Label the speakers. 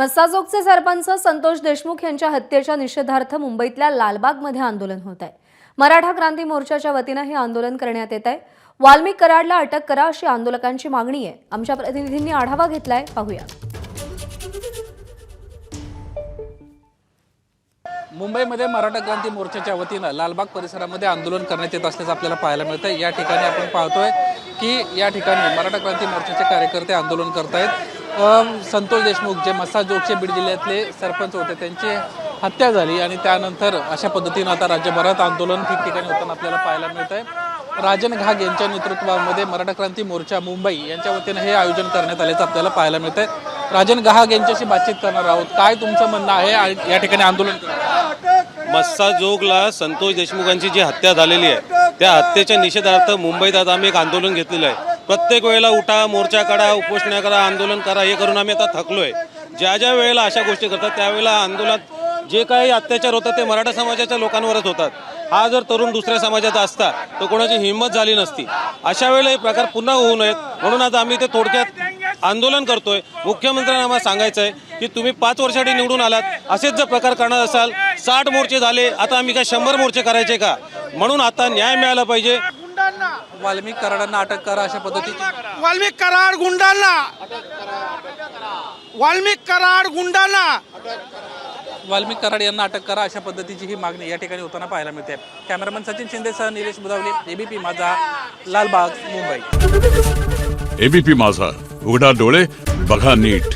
Speaker 1: मस्साजोगचे सरपंच संतोष देशमुख यांच्या हत्येच्या निषेधार्थ मुंबईतल्या लालबागमध्ये आंदोलन होत आहे. मराठा क्रांती मोर्चाच्या वतीनं हे आंदोलन करण्यात येत आहे. वाल्मिक कराडला अटक करा अशी आंदोलकांची मागणी आहे. आमच्या प्रतिनिधींनी आढावा घेतलाय. पाहूया.
Speaker 2: मुंबईमध्ये मराठा क्रांती मोर्चाच्या वतीनं लालबाग परिसरामध्ये आंदोलन करण्यात येत असल्याचं आपल्याला पाहायला मिळतं या ठिकाणी आपण पाहतोय की या ठिकाणी मराठा क्रांती मोर्चाचे कार्यकर्ते आंदोलन करतायत. आहेत संतोष देशमुख जे मस्साजोगचे बीड जिल्ह्यातले सरपंच होते त्यांची हत्या झाली आणि त्यानंतर अशा पद्धतीनं आता राज्यभरात आंदोलन ठिकठिकाणी होताना आपल्याला पाहायला मिळत आहे राजन घाग यांच्या नेतृत्वामध्ये मराठा क्रांती मोर्चा मुंबई यांच्या वतीनं हे आयोजन करण्यात आल्याचं आपल्याला पाहायला मिळत आहे राजन घाग यांच्याशी बातचीत करणार आहोत. काय तुमचं म्हणणं आहे आणि या ठिकाणी आंदोलन
Speaker 3: मस्सा जोगला संतोष देशमुखांची जी हत्या झालेली आहे त्या हत्येच्या निषेधार्थ मुंबईत आता आम्ही एक आंदोलन घेतलेलं आहे. प्रत्येक वेळेला उठा मोर्चा काढा उपोषणा करा आंदोलन करा हे करून आम्ही आता थकलो आहे ज्या ज्या वेळेला अशा गोष्टी करतात त्यावेळेला आंदोलनात जे काही अत्याचार होतात ते मराठा समाजाच्या लोकांवरच होतात. हा जर तरुण दुसऱ्या समाजाचा असता तर कोणाची हिंमत झाली नसती. अशा वेळेला हे प्रकार पुन्हा होऊ नयेत. म्हणून आता आम्ही ते थोडक्यात आंदोलन करतोय. मुख्यमंत्र्यांना आम्हाला सांगायचं आहे की तुम्ही पाच वर्षासाठी निवडून आलात. असेच जर प्रकार करणार असाल साठ मोर्चे झाले आता आम्ही काय शंभर मोर्चे करायचे का? म्हणून आता न्याय मिळाला पाहिजे.
Speaker 2: वाल्मिक कराडांना अटक करा अशा पद्धतीची.
Speaker 4: वाल्मिक कराड गुंडांना. वाल्मिक कराड गुंडांना.
Speaker 2: वाल्मिक कराड यांना अटक करा अशा पद्धतीची ही मागणी या ठिकाणी होताना पाहायला मिळते. कॅमेरामन सचिन शिंदेसह निलेश बुधावले एबीपी माझा लालबाग मुंबई.
Speaker 5: एबीपी माझा उघडा डोळे बघा नीट.